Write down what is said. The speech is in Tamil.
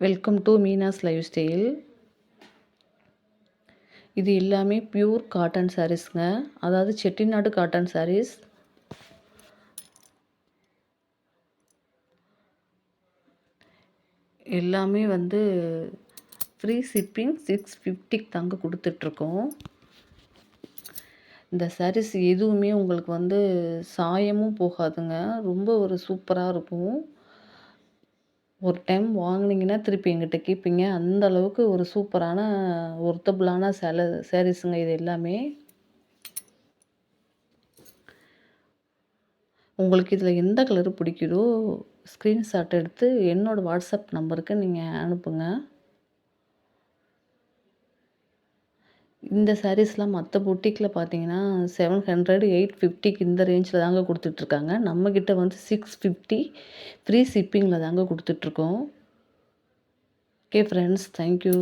Welcome to Meena's life style இது எல்லாமே பியூர் காட்டன் சாரீஸ்ங்க அதாவது செட்டிநாடு காட்டன் சாரீஸ் எல்லாமே வந்து ஃப்ரீ ஷிப்பிங் சிக்ஸ் ஃபிஃப்டிக்கு தாங்க கொடுத்துட்ருக்கோம். இந்த சாரீஸ் எதுவுமே உங்களுக்கு வந்து சாயமும் போகாதுங்க. ரொம்ப ஒரு சூப்பராக இருக்கும். ஒரு டைம் வாங்கினீங்கன்னா திருப்பி எங்கிட்ட கேட்பீங்க அந்த அளவுக்கு ஒரு சூப்பரான ஒர்த்தபுளான சேல சேரீஸுங்க இது எல்லாமே. உங்களுக்கு இதில் எந்த கலர் பிடிக்குதோ ஸ்க்ரீன்ஷாட் எடுத்து என்னோடய வாட்ஸ்அப் நம்பருக்கு நீங்கள் அனுப்புங்க. இந்த சாரீஸ்லாம் மற்ற பொட்டிக்கில் பார்த்தீங்கன்னா செவன் ஹண்ட்ரட் எயிட் ஃபிஃப்டிக்கு இந்த ரேஞ்சில் தாங்க கொடுத்துட்ருக்காங்க. நம்மக்கிட்ட வந்து சிக்ஸ் ஃபிஃப்டி ஃப்ரீ ஷிப்பிங்கில் தாங்க கொடுத்துட்ருக்கோம். Okay friends thank you